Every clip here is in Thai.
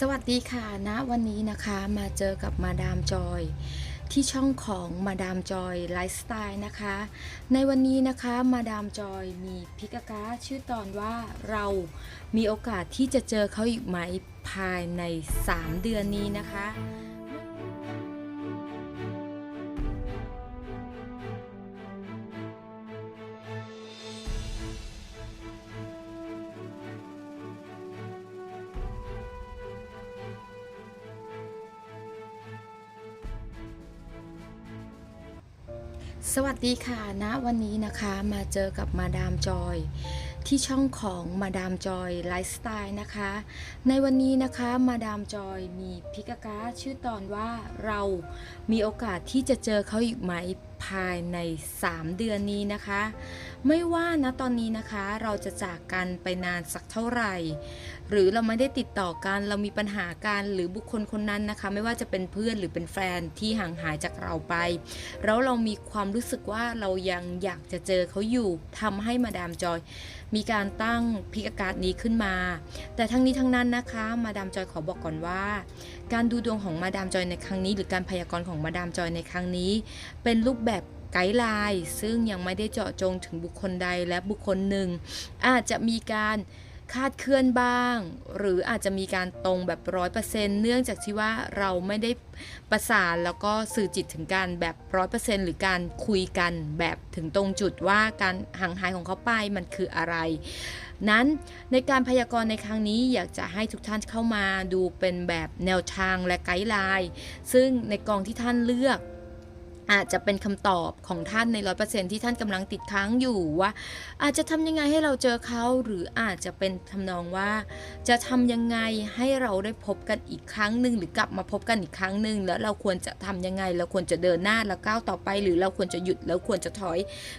สวัสดีค่ะณวันนี้นะคะมาเจอกับมาดามจอย ที่ช่องของมาดามจอยไลฟ์สไตล์นะคะ ในวันนี้นะคะมาดามจอยมีพิกากาชื่อตอนว่าเรามีโอกาสที่จะเจอเขาอีกไหมภายใน 3 เดือนนี้นะคะ สวัสดีค่ะณวันนี้นะคะมาเจอกับมาดามจอย ที่ช่องของมาดามจอยไลฟ์สไตล์นะคะ ในวันนี้นะคะมาดามจอยมีพิกากาชื่อตอนว่าเรามีโอกาสที่จะเจอเขาอีกไหม ภายใน 3 เดือนนี้นะคะ ไม่ว่านะตอนนี้นะคะเราจะจากกันไปนานสักเท่าไหร่ หรือเราไม่ได้ติดต่อกันเรามีปัญหากันหรือบุคคลคนนั้นนะคะ ไม่ว่าจะเป็นเพื่อนหรือเป็นแฟนที่ห่างหายจากเราไป แล้วเรามีความรู้สึกว่าเรายังอยากจะเจอเขาอยู่ทำให้มาดามจอย มีการตั้งพิกการ์ดนี้ขึ้นมา แต่ทั้งนี้ทั้งนั้นนะคะ มาดามจอยขอบอกก่อนว่า การดูดวงของมาดามจอยในครั้งนี้ หรือการพยากรณ์ของมาดามจอยในครั้งนี้ เป็นรูปแบบแบบไกด์ไลน์ซึ่งยังไม่ได้เจาะจงถึงบุคคลใดและบุคคลหนึ่ง อาจจะมีการคาดเคลื่อนบ้าง หรืออาจจะมีการตรงแบบร้อยเปอร์เซ็นต์เนื่องจากที่ว่าเราไม่ได้ประสานแล้วก็สื่อจิตถึงการแบบร้อยเปอร์เซ็นต์หรือการคุยกันแบบถึงตรงจุดว่าการห่างหายของเขาไปมันคืออะไร นั้นในการพยากรณ์ในครั้งนี้อยากจะให้ทุกท่านเข้ามาดูเป็นแบบแนวทางและไกด์ไลน์ซึ่งในกองที่ท่านเลือก อาจจะเป็นคำตอบของท่านในร้อยเปอร์เซ็นที่ท่านกำลังติดค้างอยู่ว่า อาจจะทำยังไงให้เราเจอเขาหรืออาจจะเป็นทำนองว่า จะทำยังไงให้เราได้พบกันอีกครั้งหนึ่งหรือกลับมาพบกันอีกครั้งหนึ่งแล้วเราควรจะทำยังไง เราควรจะเดินหน้าแล้วก้าวต่อไป หรือเราควรจะหยุดแล้วควรจะถอย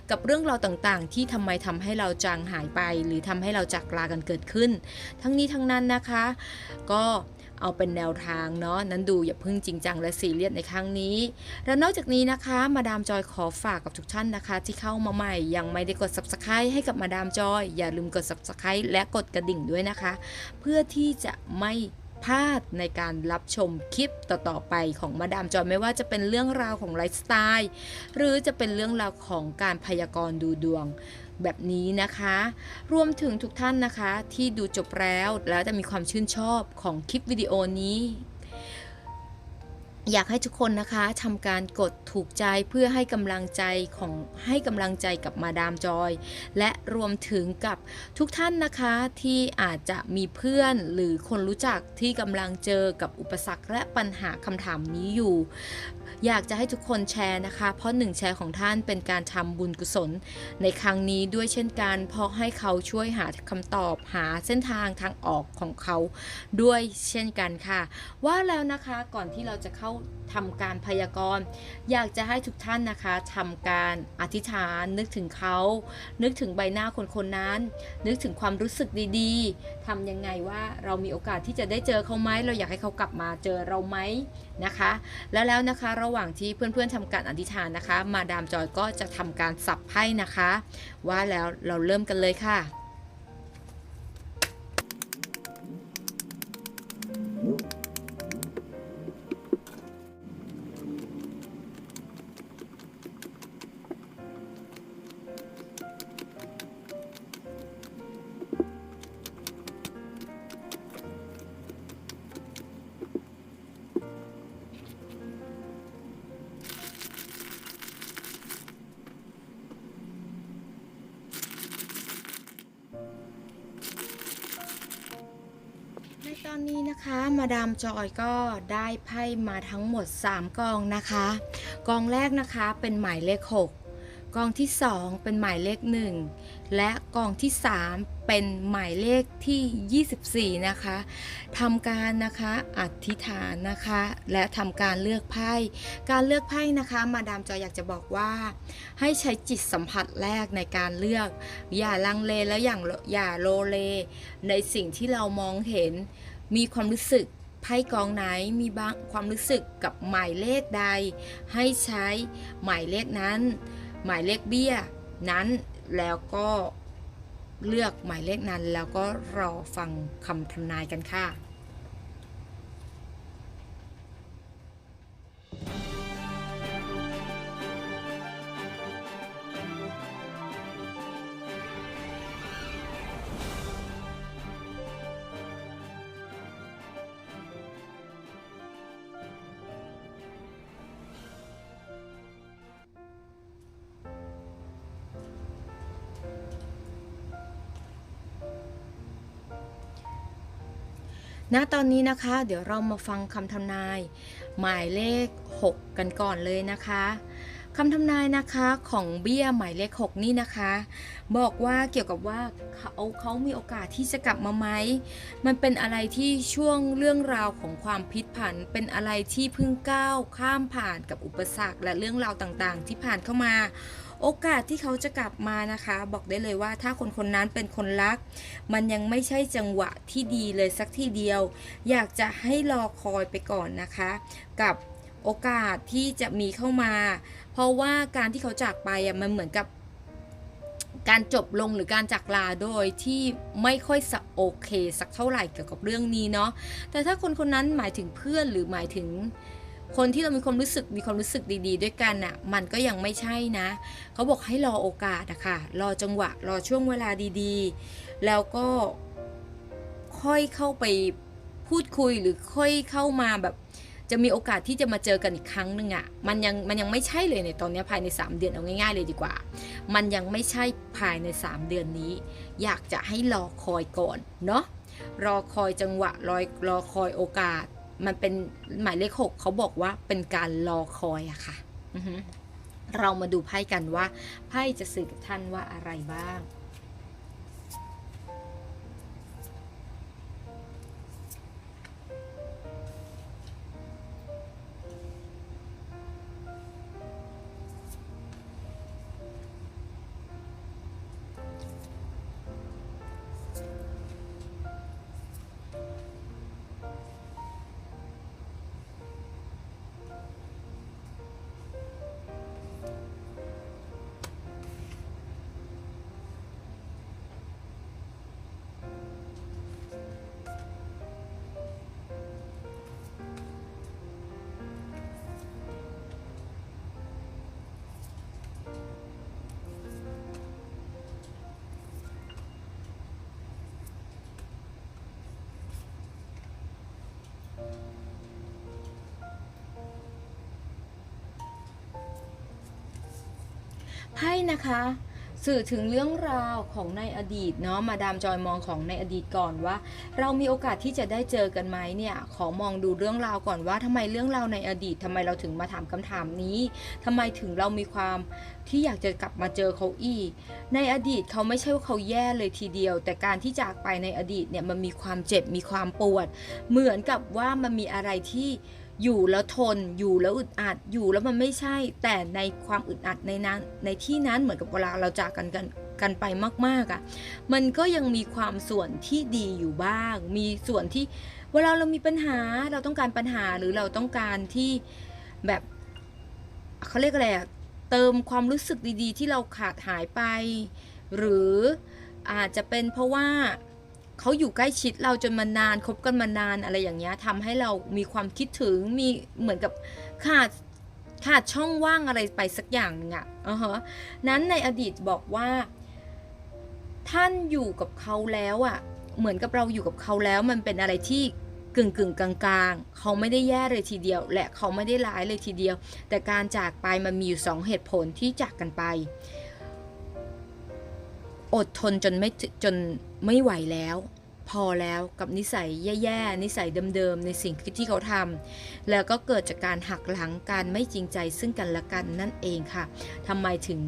กับเรื่องราวต่างๆ ที่ทำไมทำให้เราจางหายไป หรือทำให้เราจากลากันเกิดขึ้น ทั้งนี้ทั้งนั้นนะคะ ก็ เอาเป็นแนวทางเนาะนั้นดูอย่าเพิ่งจริงจังและซีเรียสในครั้งนี้ และนอกจากนี้นะคะ มาดามจอยขอฝากกับทุกท่านนะคะ ที่เข้ามาใหม่ ยังไม่ได้กด subscribe ให้กับมาดามจอย อย่าลืมกด subscribe และกดกระดิ่งด้วยนะคะ เพื่อที่จะไม่พลาดในการรับชมคลิปต่อ ๆ ไปของมาดามจอยไม่ว่าจะเป็นเรื่องราวของไลฟ์สไตล์ หรือจะเป็นเรื่องราวของการพยากรณ์ดูดวง แบบนี้นะคะ รวมถึงทุกท่านนะคะที่ดูจบแล้วแล้วจะมีความชื่นชอบของคลิปวิดีโอนี้ อยากให้ทุกคนนะคะทำการกดถูกใจเพื่อให้กำลังใจของให้กำลังใจกับมาดามจอย และรวมถึงกับทุกท่านนะคะที่อาจจะมีเพื่อนหรือคนรู้จักที่กำลังเจอกับอุปสรรคและปัญหาคำถามนี้อยู่ อยากจะให้ทุกคนแชร์นะคะ เพราะหนึ่งแชร์ของท่านเป็นการทำบุญกุศล ในครั้งนี้ด้วยเช่นกัน เพราะให้เขาช่วยหาคำตอบหาเส้นทางทางออกของเขาด้วยเช่นกันค่ะ ว่าแล้วนะคะก่อนที่เราจะเข้าทำการพยากรณ์ อยากจะให้ทุกท่านนะคะทำการอธิษฐาน นึกถึงเขา นึกถึงใบหน้าคนคนนั้น นึกถึงความรู้สึกดีๆทำยังไงว่าเรามีโอกาสที่จะได้เจอเขาไหมเราอยากให้เขากลับมาเจอเราไหมนะคะ แล้วแล้วนะคะระหว่างที่เพื่อนๆทำการอธิษฐานนะคะ มาดามจอยก็จะทำการสับไพ่นะคะ ว่าแล้วเราเริ่มกันเลยค่ะ จอยก็ได้ไพ่มาทั้งหมด 3 กองนะคะ กองแรกนะคะเป็นหมายเลข 6 กองที่ 2 เป็นหมายเลข 1 และกองที่ 3 เป็นหมายเลขที่ 24 นะคะทำการนะคะอธิษฐานนะคะ และทำการเลือกไพ่ การเลือกไพ่นะคะ มาดามจอยอยากจะบอกว่า ให้ใช้จิตสัมผัสแรกในการเลือก อย่าลังเลแล้วอย่างอย่าโลเล ในสิ่งที่เรามองเห็นมีความรู้สึก ไพ่กองไหนมีบางความรู้สึกกับหมายเลขใด ให้ใช้หมายเลขนั้น หมายเลขเบี้ยนั้นแล้วก็เลือกหมายเลขนั้น แล้วก็รอฟังคำทำนายกันค่ะ ณตอนนี้นะคะ เดี๋ยวเรามาฟังคำทำนาย หมายเลข 6 กันก่อนเลยนะคะคำทำนายนะคะของเบี้ยหมายเลข 6 นี่นะคะ บอกว่าเกี่ยวกับว่าเขาเขามีโอกาสที่จะกลับมาไหมมันเป็นอะไรที่ช่วงเรื่องราวของความพลิกผัน เป็นอะไรที่เพิ่งก้าวข้ามผ่านกับอุปสรรคและเรื่องราวต่างๆ ที่ผ่านเข้ามา โอกาสที่เขาจะกลับมานะคะ บอกได้เลยว่าถ้าคนคนนั้นเป็นคนรัก มันยังไม่ใช่จังหวะที่ดีเลยสักทีเดียว อยากจะให้รอคอยไปก่อนนะคะ กับโอกาสที่จะมีเข้ามา เพราะว่าการที่เขาจากไปอะมันเหมือนกับการจบลงหรือการจากลาโดยที่ไม่ค่อยสะโอเค สักเท่าไหร่เกี่ยวกับเรื่องนี้เนาะแต่ถ้าคนคนนั้นหมายถึงเพื่อนหรือหมายถึง คนที่เรามีความรู้สึกมีความรู้สึกดี ๆ ด้วยกันน่ะมันก็ยังไม่ใช่นะ เขาบอกให้รอโอกาสอะค่ะรอจังหวะรอช่วงเวลาดีๆ แล้วก็ค่อยเข้าไปพูดคุยหรือค่อยเข้ามาแบบ จะมีโอกาสที่จะมาเจอกันอีกครั้งหนึ่งอะ่ะมันยังมันยังไม่ใช่เลยในตอนนี้ภายใน 3 เดือนเอาง่าย ๆ เลยดีกว่า มันยังไม่ใช่ภายใน 3 เดือนนี้ อยากจะให้รอคอยก่อนเนาะรอคอยจังหวะรอรอคอยโอกาส มันเป็นหมายเลขหกเขาบอกว่าเป็นการรอคอยอะค่ะเรามาดูไพ่กันว่าไพ่จะสื่อกับท่านว่าอะไรบ้าง ไพ่นะคะสื่อถึงเรื่องราวของในอดีตเนาะมาดามจอยมองของในอดีตก่อนว่า เรามีโอกาสที่จะได้เจอกันไหมเนี่ยขอมองดูเรื่องราวก่อนว่าทำไมเรื่องราวในอดีตทำไมเราถึงมาถามคำถามนี้ทำไมถึงเรามีความที่อยากจะกลับมาเจอเขาอีก ในอดีตเขาไม่ใช่ว่าเขาแย่เลยทีเดียว แต่การที่จากไปในอดีตเนี่ยมันมีความเจ็บมีความปวด เหมือนกับว่ามันมีอะไรที่ อยู่แล้วทนอยู่แล้วอึดอัดอยู่แล้วมันไม่ใช่ แต่ในความอึดอัดในนั้นในที่นั้นเหมือนกับเวลาเราจากกันกันกันไปมากๆอะ่ะ มันก็ยังมีความส่วนที่ดีอยู่บ้าง มีส่วนที่เวลาเรามีปัญหาเราต้องการปัญหาหรือเราต้องการที่แบบเขาเรียกอะไรอะเติมความรู้สึกดีๆ ที่เราขาดหายไป หรืออาจจะเป็นเพราะว่า เขาอยู่ใกล้ชิดเราจนมานานคบกันมานานอะไรอย่างเงี้ยทำให้เรามีความคิดถึงมีเหมือนกับขาดขาดช่องว่างอะไรไปสักอย่างนึงอะ่ะอือฮะนั้นในอดีตบอกว่า ท่านอยู่กับเขาแล้วอะ่ะเหมือนกับเราอยู่กับเขาแล้วมันเป็นอะไรที่กึ่งกึ่งๆกลางๆ เขาไม่ได้แย่เลยทีเดียว และเขาไม่ได้ร้ายเลยทีเดียว แต่การจากไปมันมีอยู่สองเหตุผลที่จากกันไป อดทนจนไม่จน ไม่ไหวแล้ว พอแล้วกับนิสัยแย่ๆนิสัยเดิมๆในสิ่งที่เขาทำแล้วก็เกิดจากการหักหลังการไม่จริงใจซึ่งกันและกันนั่นเองค่ะทำไมถึง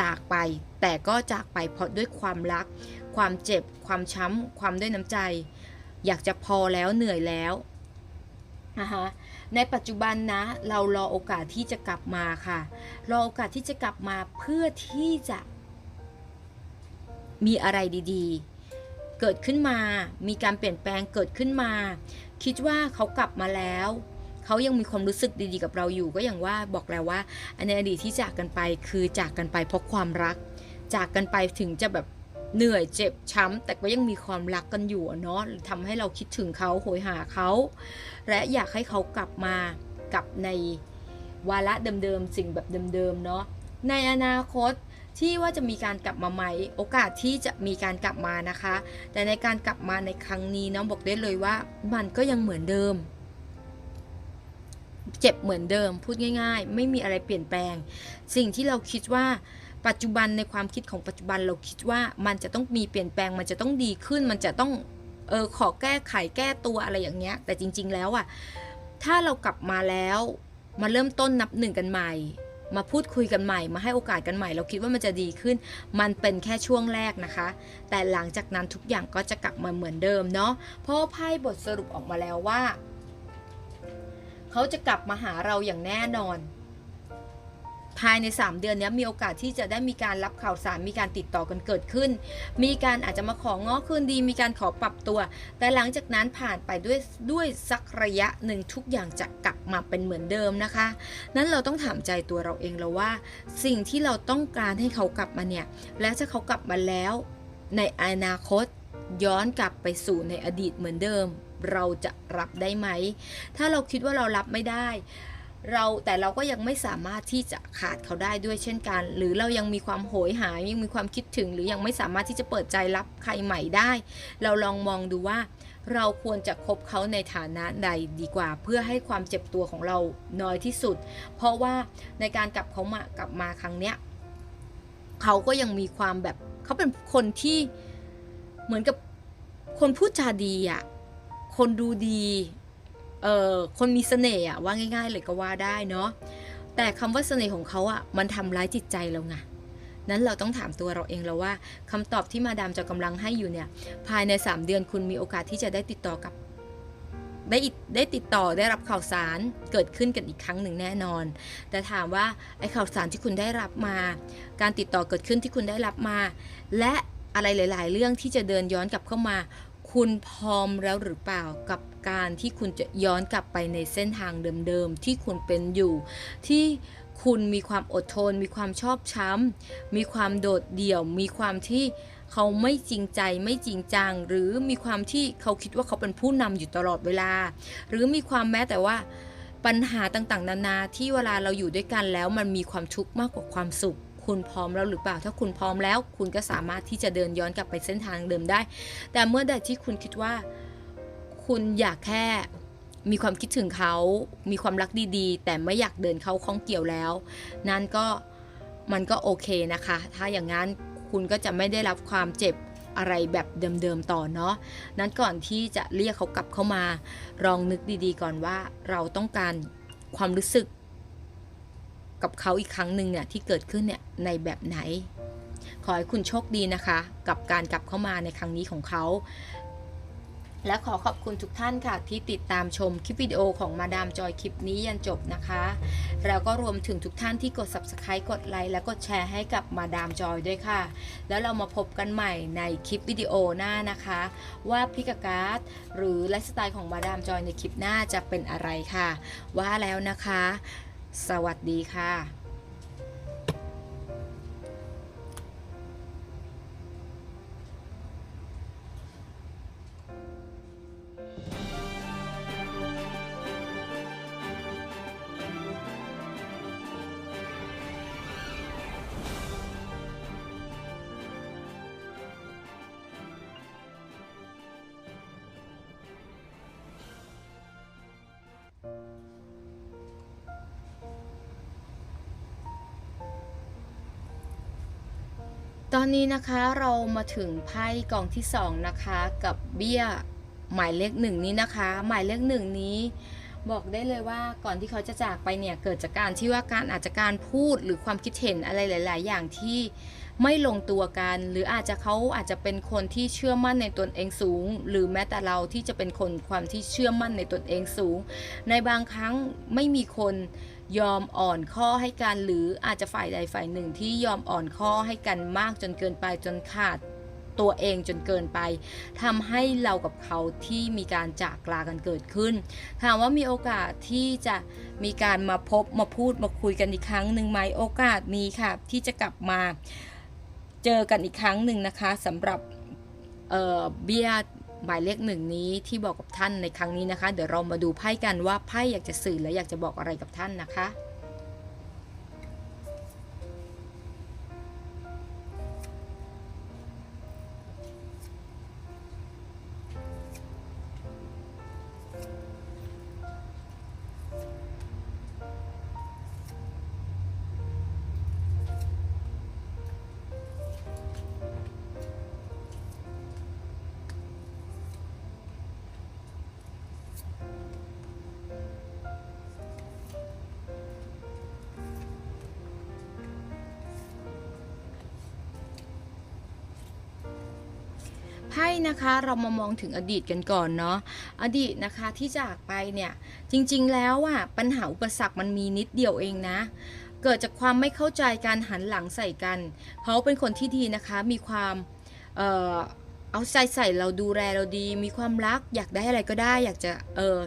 จากไป แต่ก็จากไปเพราะด้วยความรัก ความเจ็บ ความช้ำ ความด้วยน้ำใจ อยากจะพอแล้วเหนื่อยแล้วนะคะในปัจจุบันนะ เรารอโอกาสที่จะกลับมาค่ะ รอโอกาสที่จะกลับมาเพื่อที่จะมีอะไรดี ๆ เกิดขึ้นมา มีการเปลี่ยนแปลงเกิดขึ้นมา คิดว่าเขากลับมาแล้วเขายังมีความรู้สึกดีๆกับเราอยู่ก็อย่างว่าบอกแล้วว่าอันในอดีตที่จากกันไปคือจากกันไปเพราะความรัก จากกันไปถึงจะแบบเหนื่อยเจ็บช้ำ แต่ก็ยังมีความรักกันอยู่เนาะทำให้เราคิดถึงเขาโหยหาเขา และอยากให้เขากลับมากับในวาระเดิมๆสิ่งแบบเดิมๆเนาะในอนาคต ที่ว่าจะมีการกลับมาใหมโอกาสที่จะมีการกลับมานะคะ แต่ในการกลับมาในครั้งนี้น้องบอกได้เลยว่ามันก็ยังเหมือนเดิม เจ็บเหมือนเดิม พูดง่าย ๆ ไม่มีอะไรเปลี่ยนแปลง สิ่งที่เราคิดว่าปัจจุบันในความคิดของปัจจุบันเราคิดว่ามันจะต้องมีเปลี่ยนแปลงมันจะต้องดีขึ้น มันจะต้องเออขอแก้ไขแก้ตัวอะไรอย่างเงี้ย แต่จริง ๆ แล้วอะถ้าเรากลับมาแล้วมาเริ่มต้นนับหนึ่งกันใหม่ มาพูดคุยกันใหม่ มาให้โอกาสกันใหม่ เราคิดว่ามันจะดีขึ้น มันเป็นแค่ช่วงแรกนะคะ แต่หลังจากนั้นทุกอย่างก็จะกลับมาเหมือนเดิมเนาะเพราะไพ่บทสรุปออกมาแล้วว่า เขาจะกลับมาหาเราอย่างแน่นอน ภายใน 3 เดือนนี้มีโอกาสที่จะได้มีการรับข่าวสารมีการติดต่อกันเกิดขึ้น มีการอาจจะมาของง้อคืนดี มีการขอปรับตัว แต่หลังจากนั้นผ่านไปด้วยด้วยสักระยะหนึ่งทุกอย่างจะกลับมาเป็นเหมือนเดิมนะคะ นั้นเราต้องถามใจตัวเราเองแล้วว่า สิ่งที่เราต้องการให้เขากลับมาเนี่ยและถ้าเขากลับมาแล้วในอนาคตย้อนกลับไปสู่ในอดีตเหมือนเดิม เราจะรับได้ไหม ถ้าเราคิดว่าเรารับไม่ได้ เราแต่เราก็ยังไม่สามารถที่จะขาดเขาได้ด้วยเช่นกัน หรือเรายังมีความโหยหายยังมีความคิดถึง หรือยังไม่สามารถที่จะเปิดใจรับใครใหม่ได้ เราลองมองดูว่า เราควรจะคบเขาในฐานะใดดีกว่า เพื่อให้ความเจ็บตัวของเราน้อยที่สุด เพราะว่าในการกลับเขามากลับมาครั้งเนี้ยเขาก็ยังมีความแบบเขาเป็นคนที่เหมือนกับคนพูดจาดีอะคนดูดี เอ่อคนมีเสน่ห์อะว่าง่าย ๆ เลยก็ว่าได้เนาะแต่คำว่าเสน่ห์ของเขาอะมันทำร้ายจิตใจเราไงนั้นเราต้องถามตัวเราเองแล้วว่าคำตอบที่มาดามจะกำลังให้อยู่เนี่ยภายใน 3 เดือนคุณมีโอกาสที่จะได้ติดต่อกับได้ได้ติดต่อได้รับข่าวสารเกิดขึ้นกันอีกครั้งหนึ่งแน่นอน แต่ถามว่าไอ้ข่าวสารที่คุณได้รับมา การติดต่อเกิดขึ้นที่คุณได้รับมา และอะไรหลาย ๆ เรื่องที่จะเดินย้อนกลับเข้ามา คุณพร้อมแล้วหรือเปล่ากับการที่คุณจะย้อนกลับไปในเส้นทางเดิมๆที่คุณเป็นอยู่ ที่คุณมีความอดทน มีความชอบช้ำมีความโดดเดี่ยว มีความที่เขาไม่จริงใจไม่จริงจัง หรือมีความที่เขาคิดว่าเขาเป็นผู้นำอยู่ตลอดเวลา หรือมีความแม้แต่ว่าปัญหาต่างๆ นานาที่เวลาเราอยู่ด้วยกันแล้วมันมีความทุกข์มากกว่าความสุข คุณพร้อมแล้วหรือเปล่า ถ้าคุณพร้อมแล้ว คุณก็สามารถที่จะเดินย้อนกลับไปเส้นทางเดิมได้ แต่เมื่อใดที่คุณคิดว่า คุณอยากแค่มีความคิดถึงเขา มีความรักดีๆ แต่ไม่อยากเดินเขาข้องเกี่ยวแล้ว นั่นก็มันก็โอเคนะคะ ถ้าอย่างนั้นคุณก็จะไม่ได้รับความเจ็บอะไรแบบเดิมๆต่อเนาะ นั้นก่อนที่จะเรียกเขากลับเข้ามาลองนึกดีๆ ก่อนว่าเราต้องการความรู้สึก กับเขาอีกครั้งหนึ่งเนี่ยที่เกิดขึ้นเนี่ยในแบบไหน ขอให้คุณโชคดีนะคะ กับการกลับเข้ามาในครั้งนี้ของเขา และขอขอบคุณทุกท่านค่ะ ที่ติดตามชมคลิปวิดีโอของมาดามจอยคลิปนี้ยันจบนะคะ แล้วก็รวมถึงทุกท่านที่กด subscribe กดไลค์และกดแชร์ให้กับมาดามจอยด้วยค่ะ แล้วเรามาพบกันใหม่ในคลิปวิดีโอหน้านะคะ ว่าพิกาการ์ดหรือไลฟ์สไตล์ของมาดามจอยในคลิปหน้าจะเป็นอะไรค่ะ ว่าแล้วนะคะ สวัสดีค่ะ อนนี้นะคะเรามาถึงไพ่กองที่สองนะคะกับเบี้ยหมายเลขหนึ่งนี้นะคะ หมายเลขหนึ่งนี้บอกได้เลยว่าก่อนที่เขาจะจากไปเนี่ยเกิดจากการที่ว่าการอาจจะการพูดหรือความคิดเห็นอะไรหลาย ๆ อย่างที่ไม่ลงตัวกัน หรืออาจจะเขาอาจจะเป็นคนที่เชื่อมั่นในตนเองสูง หรือแม้แต่เราที่จะเป็นคนความที่เชื่อมั่นในตนเองสูง ในบางครั้งไม่มีคน ยอมอ่อนข้อให้กันหรืออาจจะฝ่ายใดฝ่ายหนึ่งที่ยอมอ่อนข้อให้กันมากจนเกินไปจนขาดตัวเองจนเกินไปทำให้เรากับเขาที่มีการจากลากันเกิดขึ้นถามว่ามีโอกาสที่จะมีการมาพบมาพูดมาคุยกันอีกครั้งหนึ่งไหมโอกาสมีค่ะ ที่จะกลับมาเจอกันอีกครั้งหนึ่งนะคะสำหรับเบีย หมายเลขหนึ่งนี้ที่บอกกับท่านในครั้งนี้นะคะ เดี๋ยวเรามาดูไพ่กันว่าไพ่อยากจะสื่อและอยากจะบอกอะไรกับท่านนะคะ พ่นะคะเรามามองถึงอดีตกันก่อนเนาะอดีตนะคะที่จากไปเนี่ยจริงๆแล้วอะปัญหาอุปสรรคมันมีนิดเดียวเองนะ เกิดจากความไม่เข้าใจการหันหลังใส่กัน เขาเป็นคนที่ดีนะคะมีความเอ่อเอาใจใส่เราดูแลเราดี มีความรักอยากได้อะไรก็ได้อยากจะเออ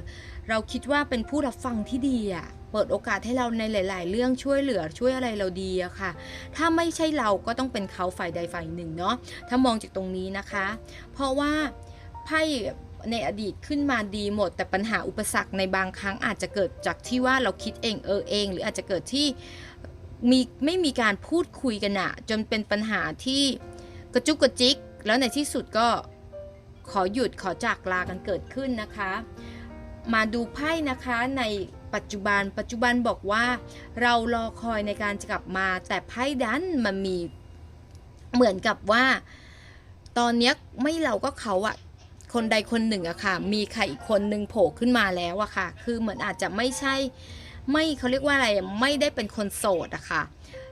เราคิดว่าเป็นผู้รับฟังที่ดีอะ เปิดโอกาสให้เราในหลาย ๆ เรื่องช่วยเหลือช่วยอะไรเราดีอะค่ะ ถ้าไม่ใช่เราก็ต้องเป็นเขาฝ่ายใดฝ่ายหนึ่งเนาะถ้ามองจากตรงนี้นะคะ เพราะว่าไพ่ในอดีตขึ้นมาดีหมด แต่ปัญหาอุปสรรคในบางครั้งอาจจะเกิดจากที่ว่าเราคิดเองเออเอง หรืออาจจะเกิดที่มีไม่มีการพูดคุยกันอะจนเป็นปัญหาที่กระจุกกระจิก แล้วในที่สุดก็ขอหยุดขอจากลากันเกิดขึ้นนะคะ มาดูไพ่นะคะใน ปัจจุบัน ปัจจุบันบอกว่า เรารอคอยในการจะกลับมา แต่ไพ่ดันมันมีเหมือนกับว่า ตอนนี้ไม่เราก็เขาอะคนใดคนหนึ่งอะค่ะ มีใครอีกคนหนึ่งโผล่ขึ้นมาแล้วอะค่ะ คือเหมือนอาจจะไม่ใช่ ไม่เขาเรียกว่าอะไร ไม่ได้เป็นคนโสดอะค่ะ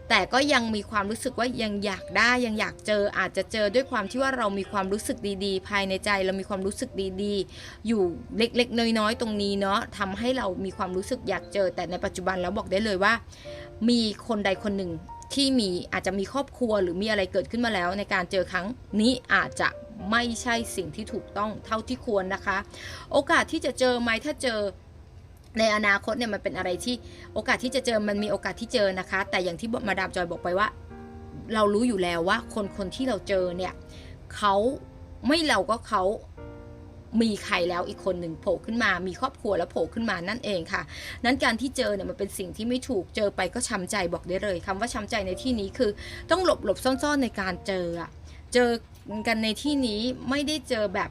แต่ก็ยังมีความรู้สึกว่ายังอยากได้ยังอยากเจออาจจะเจอด้วยความที่ว่าเรามีความรู้สึกดีๆ ภายในใจเรามีความรู้สึกดีๆ อยู่เล็กๆ น้อยๆ ตรงนี้เนาะทำให้เรามีความรู้สึกอยากเจอ แต่ในปัจจุบันแล้วบอกได้เลยว่า มีคนใดคนหนึ่งที่มีอาจจะมีครอบครัวหรือมีอะไรเกิดขึ้นมาแล้ว ในการเจอครั้งนี้อาจจะไม่ใช่สิ่งที่ถูกต้องเท่าที่ควรนะคะ โอกาสที่จะเจอไหมถ้าเจอ ในอนาคตเนี่ยมันเป็นอะไรที่โอกาสที่จะเจอมันมีโอกาสที่เจอนะคะ แต่อย่างที่มาดามจอยบอกไปว่า เรารู้อยู่แล้วว่าคนคนที่เราเจอเนี่ยเขาไม่เราก็เขามีใครแล้วอีกคนหนึ่งโผล่ขึ้นมา มีครอบครัวแล้วโผล่ขึ้นมานั่นเองค่ะ นั้นการที่เจอเนี่ยมันเป็นสิ่งที่ไม่ถูก เจอไปก็ช้ำใจบอกได้เลยคำว่าช้ำใจในที่นี้คือต้องหลบหลบซ่อนๆในการเจออะเจอกันในที่นี้ไม่ได้เจอแบบ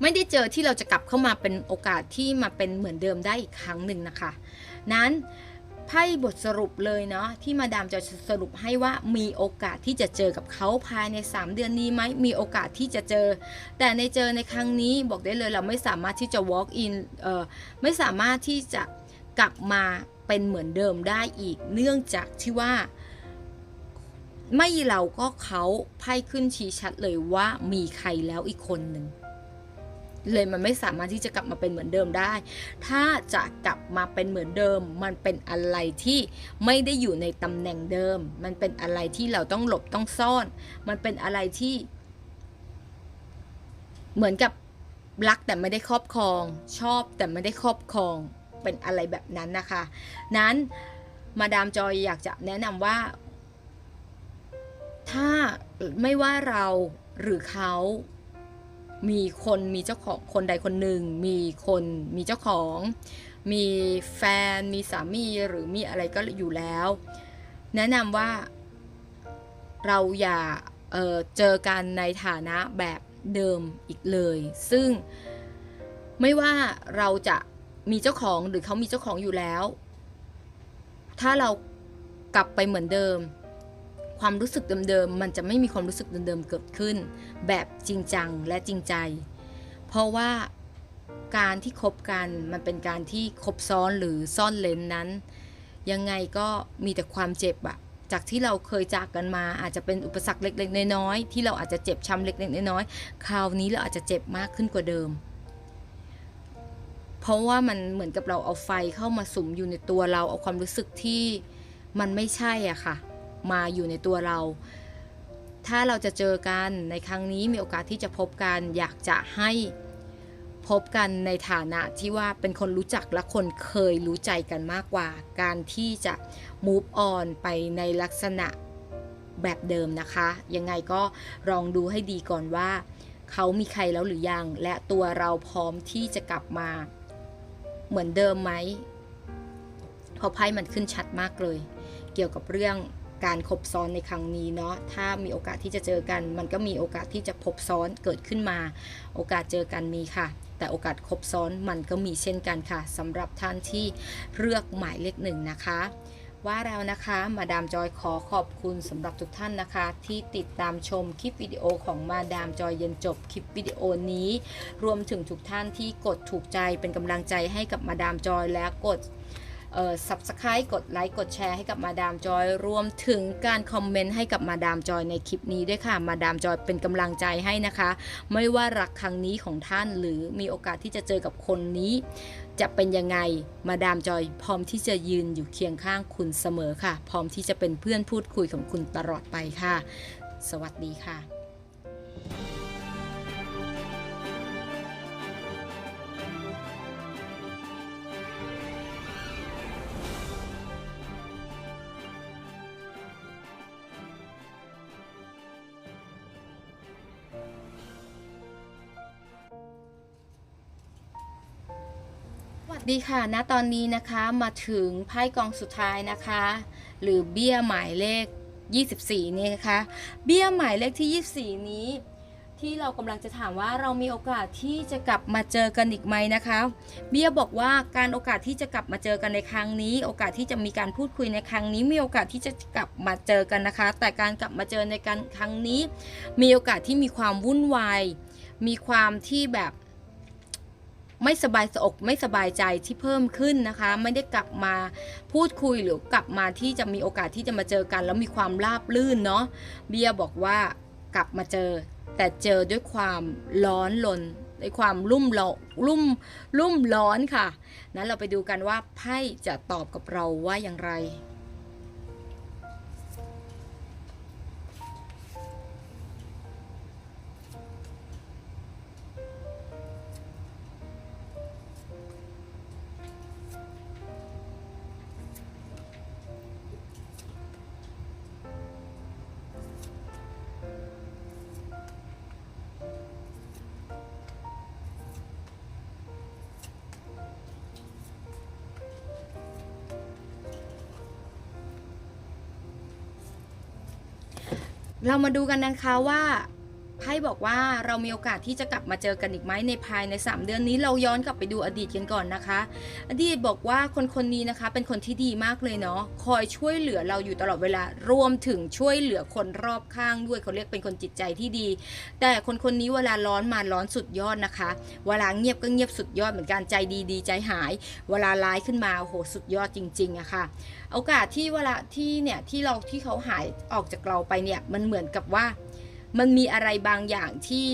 ไม่ได้เจอที่เราจะกลับเข้ามาเป็นโอกาสที่มาเป็นเหมือนเดิมได้อีกครั้งหนึ่งนะคะ นั้นไพ่บทสรุปเลยเนาะที่มาดามจะสรุปให้ว่ามีโอกาสที่จะเจอกับเขาภายใน 3 เดือนนี้ไหมมีโอกาสที่จะเจอ แต่ในเจอในครั้งนี้บอกได้เลยเราไม่สามารถที่จะ walk in เอ่อไม่สามารถที่จะกลับมาเป็นเหมือนเดิมได้อีก เนื่องจากที่ว่า ไม่เราก็เขาไพ่ขึ้นชี้ชัดเลยว่ามีใครแล้วอีกคนหนึ่ง เลยมันไม่สามารถที่จะกลับมาเป็นเหมือนเดิมได้ ถ้าจะกลับมาเป็นเหมือนเดิม มันเป็นอะไรที่ไม่ได้อยู่ในตำแหน่งเดิม มันเป็นอะไรที่เราต้องหลบต้องซ่อน มันเป็นอะไรที่ เหมือนกับรักแต่ไม่ได้ครอบครอง ชอบแต่ไม่ได้ครอบครอง เป็นอะไรแบบนั้นนะคะ นั้นมาดามจอยอยากจะแนะนำว่า ถ้าไม่ว่าเราหรือเขา มีคนมีเจ้าของคนใดคนหนึ่ง มีคนมีเจ้าของ มีแฟน มีสามีหรือมีอะไรก็อยู่แล้ว แนะนำว่าเราอย่าเเจอกันในฐานะแบบเดิมอีกเลย ซึ่งไม่ว่าเราจะมีเจ้าของหรือเขามีเจ้าของอยู่แล้ว ถ้าเรากลับไปเหมือนเดิม ความรู้สึกเดิมๆ มันจะไม่มีความรู้สึกเดิมๆ เกิดขึ้น แบบจริงจังและจริงใจ เพราะว่าการที่คบกันมันเป็นการที่คบซ้อนหรือซ่อนเลนนั้น ยังไงก็มีแต่ความเจ็บอะจากที่เราเคยจากกันมาอาจจะเป็นอุปสรรคเล็กๆ น้อยๆ ที่เราอาจจะเจ็บช้ำเล็กๆ น้อยๆ คราวนี้เราอาจจะเจ็บมากขึ้นกว่าเดิม เพราะว่ามันเหมือนกับเราเอาไฟเข้ามาสุมอยู่ในตัวเราเอาความรู้สึกที่มันไม่ใช่อะค่ะ มาอยู่ในตัวเรา ถ้าเราจะเจอกันในครั้งนี้มีโอกาสที่จะพบกัน อยากจะให้พบกันในฐานะที่ว่าเป็นคนรู้จักและคนเคยรู้ใจกันมากกว่า การที่จะ move on ไปในลักษณะแบบเดิมนะคะ ยังไงก็ลองดูให้ดีก่อนว่า เขามีใครแล้วหรือยัง และตัวเราพร้อมที่จะกลับมา เหมือนเดิมไหมเพราะไพ่มันขึ้นชัดมากเลย เกี่ยวกับเรื่อง การคบซ้อนในครั้งนี้เนาะถ้ามีโอกาสที่จะเจอกัน มันก็มีโอกาสที่จะพบซ้อนเกิดขึ้นมา โอกาสเจอกันมีค่ะ แต่โอกาสคบซ้อนมันก็มีเช่นกันค่ะสำหรับท่านที่เลือกหมายเลขหนึ่งนะคะว่าแล้วนะคะมาดามจอยขอขอบคุณสำหรับทุกท่านนะคะ ที่ติดตามชมคลิปวิดีโอของมาดามจอยเย็นจบคลิปวิดีโอนี้ รวมถึงทุกท่านที่กดถูกใจเป็นกำลังใจให้กับมาดามจอยและกด เอ่อ subscribe กดไลค์กดแชร์ให้กับมาดามจอย รวมถึงการคอมเมนต์ให้กับมาดามจอยในคลิปนี้ด้วยค่ะ มาดามจอยเป็นกำลังใจให้นะคะ ไม่ว่ารักครั้งนี้ของท่านหรือมีโอกาสที่จะเจอกับคนนี้ จะเป็นยังไงมาดามจอยพร้อมที่จะยืนอยู่เคียงข้างคุณเสมอค่ะ พร้อมที่จะเป็นเพื่อนพูดคุยของคุณตลอดไปค่ะ สวัสดีค่ะ ดีค่ะ ณ ตอนนี้นะคะมาถึงไพ่กองสุดท้ายนะคะ หรือเบี้ยหมายเลข 24 นี่นะคะ เบี้ยหมายเลขที่ 24 นี้ ที่เรากำลังจะถามว่าเรามีโอกาสที่จะกลับมาเจอกันอีกไหมนะคะ เบี้ยบอกว่าการโอกาสที่จะกลับมาเจอกันในครั้งนี้ โอกาสที่จะมีการพูดคุยในครั้งนี้ มีโอกาสที่จะกลับมาเจอกันนะคะ แต่การกลับมาเจอในการครั้งนี้ มีโอกาสที่มีความวุ่นวาย มีความที่แบบ ไม่สบายอกไม่สบายใจที่เพิ่มขึ้นนะคะ ไม่ได้กลับมาพูดคุยหรือกลับมาที่จะมีโอกาสที่จะมาเจอกัน แล้วมีความราบลื่นเนาะเบียบอกว่ากลับมาเจอ แต่เจอด้วยความร้อนลนด้วยความรุ่มร้อนรุ่มรุ่มร้อนค่ะ นั้นเราไปดูกันว่าไพ่จะตอบกับเราว่าอย่างไร เรามาดูกันนะคะว่า พ่บอกว่าเรามีโอกาสที่จะกลับมาเจอกันอีกไหมในภายใน 3 เดือนนี้เราย้อนกลับไปดูอดีตกันก่อนนะคะ อดีตบอกว่าคนคนนี้นะคะเป็นคนที่ดีมากเลยเนาะคอยช่วยเหลือเราอยู่ตลอดเวลารวมถึงช่วยเหลือคนรอบข้างด้วยเขาเรียกเป็นคนจิตใจที่ดี แต่คนคนนี้เวลาร้อนมาร้อนสุดยอดนะคะ เวลาเงียบก็เงียบสุดยอดเหมือนกันใจดีดีใจหาย เวลาร้ายขึ้นมาโอ้โหสุดยอดจริงๆอะค่ะโอกาสที่เวลาที่เนี่ยที่เราที่เขาหายออกจากเราไปเนี่ยมันเหมือนกับว่า มันมีอะไรบางอย่างที่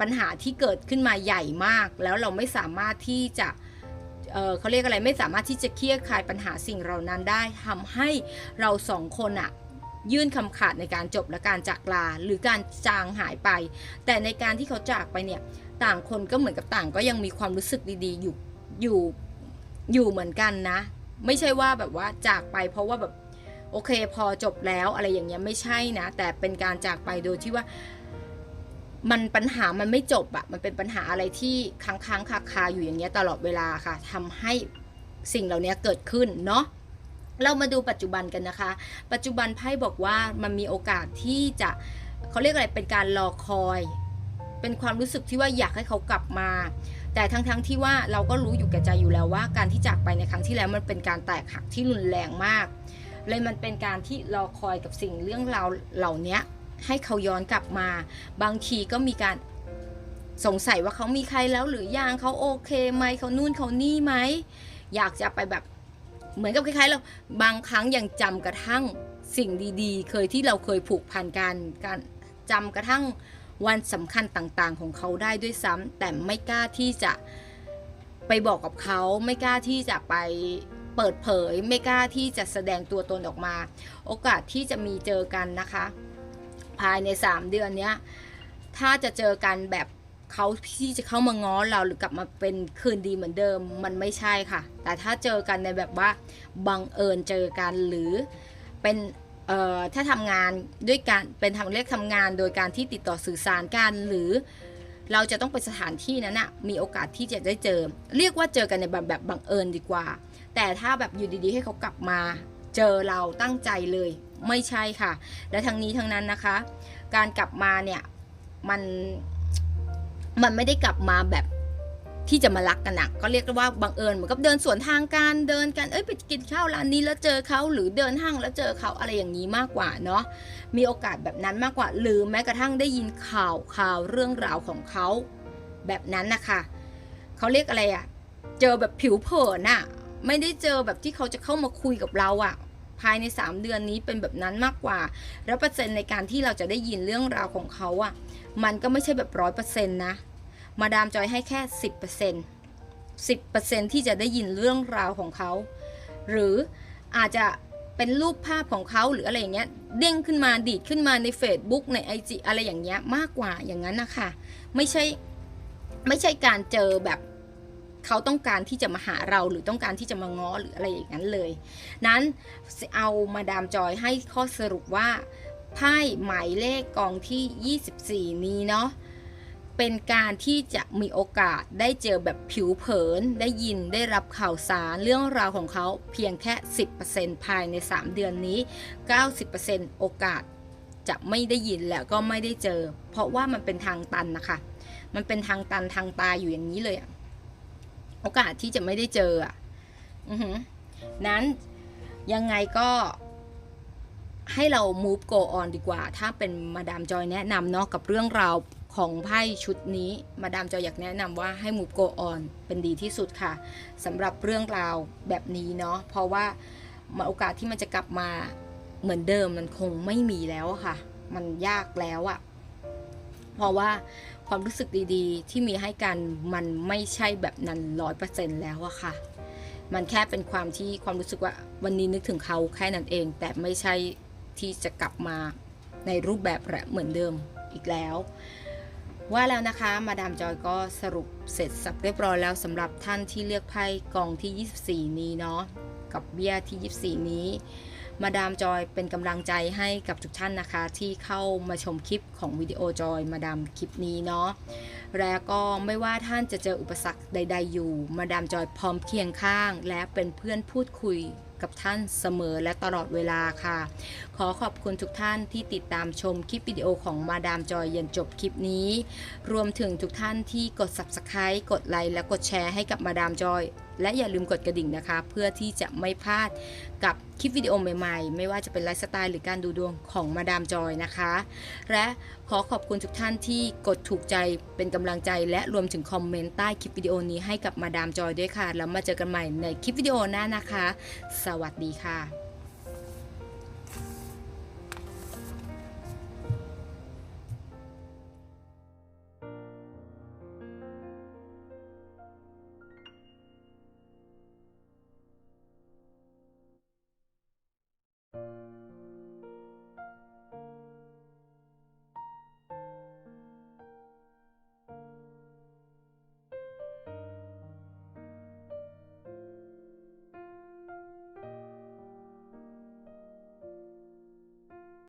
ปัญหาที่เกิดขึ้นมาใหญ่มาก แล้วเราไม่สามารถที่จะเอ่อเขาเรียกอะไรไม่สามารถที่จะเคลียร์คลายปัญหาสิ่งเหล่านั้นได้ทำให้เราสองคนอะยื่นคำขาดในการจบและการจากลาหรือการจางหายไป แต่ในการที่เขาจากไปเนี่ยต่างคนก็เหมือนกับต่างก็ยังมีความรู้สึกดีๆ อยู่อยู่อยู่เหมือนกันนะ ไม่ใช่ว่าแบบว่าจากไปเพราะว่าแบบ โอเคพอจบแล้วอะไรอย่างเงี้ยไม่ใช่นะ แต่เป็นการจากไปโดยที่ว่า มันปัญหามันไม่จบอะมันเป็นปัญหาอะไรที่ค้างค้างคาคาอยู่อย่างเงี้ยตลอดเวลาค่ะทำให้สิ่งเหล่านี้เกิดขึ้นเนาะเรามาดูปัจจุบันกันนะคะ ปัจจุบันไพ่บอกว่ามันมีโอกาสที่จะเขาเรียกอะไรเป็นการรอคอย เป็นความรู้สึกที่ว่าอยากให้เขากลับมา แต่ทั้งๆทที่ว่าเราก็รู้อยู่แก่ใจอยู่แล้วว่า การที่จากไปในครั้งที่แล้วมันเป็นการแตกหักที่รุนแรงมาก เลยมันเป็นการที่รอคอยกับสิ่งเรื่องราวเหล่านี้ให้เขาย้อนกลับมา บางทีก็มีการสงสัยว่าเขามีใครแล้วหรือยังเขาโอเคไหมเขานู่นเขานี่ไหมอยากจะไปแบบเหมือนกับคล้ายๆเราบางครั้งยังจำกระทั่งสิ่งดีๆ เคยที่เราเคยผูกพันกันการจำกระทั่งวันสำคัญต่างๆ ของเขาได้ด้วยซ้ำแต่ไม่กล้าที่จะไปบอกกับเขาไม่กล้าที่จะไป เปิดเผยไม่กล้าที่จะแสดงตัวตนออกมา โอกาสที่จะมีเจอกันนะคะ ภายใน 3 เดือนนี้ถ้าจะเจอกันแบบเขาที่จะเข้ามาง้อเราหรือกลับมาเป็นคืนดีเหมือนเดิมมันไม่ใช่ค่ะ แต่ถ้าเจอกันในแบบว่าบังเอิญเจอกันหรือเป็นเอ่อถ้าทำงานด้วยการเป็นทำเรียกทำงานโดยการที่ติดต่อสื่อสารกันหรือเราจะต้องไปสถานที่นั้นนะมีโอกาสที่จะได้เจอ เรียกว่าเจอกันในแบบแบบบังเอิญดีกว่า แต่ถ้าแบบอยู่ดีๆ ให้เขากลับมาเจอเราตั้งใจเลยไม่ใช่ค่ะ และทั้งนี้ทั้งนั้นนะคะ การกลับมาเนี่ยมันมันไม่ได้กลับมาแบบที่จะมารักกันนะก็เรียกว่าบังเอิญเหมือนกับเดินสวนทางกันเดินกันเอ้ยไปกินข้าวร้านนี้แล้วเจอเขาหรือเดินห้างแล้วเจอเขาอะไรอย่างนี้มากกว่าเนาะมีโอกาสแบบนั้นมากกว่า หรือแม้กระทั่งได้ยินข่าวข่าวเรื่องราวของเขาแบบนั้นนะคะเขาเรียกอะไรอะเจอแบบผิวเผินอะ ไม่ได้เจอแบบที่เขาจะเข้ามาคุยกับเราอะภายใน 3 เดือนนี้เป็นแบบนั้นมากกว่า แล้วเปอร์เซ็นต์ในการที่เราจะได้ยินเรื่องราวของเขาอะมันก็ไม่ใช่แบบร้อยเปอร์เซ็นต์นะ มาดามจอยให้แค่ 10%เปอร์เซ็นต์สิบเปอร์เซ็นที่จะได้ยินเรื่องราวของเขา หรืออาจจะเป็นรูปภาพของเขาหรืออะไรอย่างเงี้ยเด้งขึ้นมาดีดขึ้นมาใน Facebook ใน IG อะไรอย่างเงี้ยมากกว่าอย่างนั้นนะคะไม่ใช่ไม่ใช่การเจอแบบ เขาต้องการที่จะมาหาเราหรือต้องการที่จะมาง้อหรืออะไรอย่างนั้นเลย นั้นเอามาดามจอยให้ข้อสรุปว่าไพ่หมายเลขกองที่ 24 นี้เนาะเป็นการที่จะมีโอกาสได้เจอแบบผิวเผิน ได้ยินได้รับข่าวสารเรื่องราวของเขาเพียงแค่ 10%ภายใน 3 เดือนนี้ 90%โอกาสจะไม่ได้ยินแล้วก็ไม่ได้เจอ เพราะว่ามันเป็นทางตันนะคะ มันเป็นทางตันทางตายอยู่อย่างนี้เลยอะ โอกาสที่จะไม่ได้เจออะนั้นยังไงก็ให้เรา move go on ดีกว่า ถ้าเป็นมาดามจอยแนะนำเนาะกับเรื่องราวของไพ่ชุดนี้ มาดามจอยอยากแนะนำว่าให้ move go on เป็นดีที่สุดค่ะสำหรับเรื่องราวแบบนี้เนาะเพราะว่ามันโอกาสที่มันจะกลับมาเหมือนเดิมมันคงไม่มีแล้วค่ะ มันยากแล้วอะเพราะว่า ความรู้สึกดีๆ ที่มีให้กันมันไม่ใช่แบบนั้นร้อยเปอร์เซ็นต์แล้วอะค่ะ มันแค่เป็นความที่ความรู้สึกว่าวันนี้นึกถึงเขาแค่นั้นเอง แต่ไม่ใช่ที่จะกลับมาในรูปแบบและเหมือนเดิมอีกแล้ว ว่าแล้วนะคะมาดามจอยก็สรุปเสร็จสับเรียบร้อยแล้วสำหรับท่านที่เลือกไพ่กองที่ 24 นี้เนาะกับเบี้ยที่ 24 นี้ มาดามจอยเป็นกำลังใจให้กับทุกท่านนะคะ ที่เข้ามาชมคลิปของวิดีโอจอยมาดามคลิปนี้เนาะและก็ไม่ว่าท่านจะเจออุปสรรคใด ๆ อยู่ มาดามจอยพร้อมเคียงข้าง และเป็นเพื่อนพูดคุยกับท่านเสมอและตลอดเวลาค่ะ ขอขอบคุณทุกท่านที่ติดตามชมคลิปวิดีโอของมาดามจอยยันจบคลิปนี้ รวมถึงทุกท่านที่กด subscribe กดไลค์และกดแชร์ให้กับมาดามจอย และอย่าลืมกดกระดิ่งนะคะ เพื่อที่จะไม่พลาดกับคลิปวิดีโอใหม่ๆ ไม่ว่าจะเป็นไลฟ์สไตล์หรือการดูดวงของมาดามจอยนะคะ และขอขอบคุณทุกท่านที่กดถูกใจเป็นกำลังใจ และรวมถึงคอมเมนต์ใต้คลิปวิดีโอนี้ให้กับมาดามจอยด้วยค่ะ แล้วมาเจอกันใหม่ในคลิปวิดีโอหน้านะคะ สวัสดีค่ะ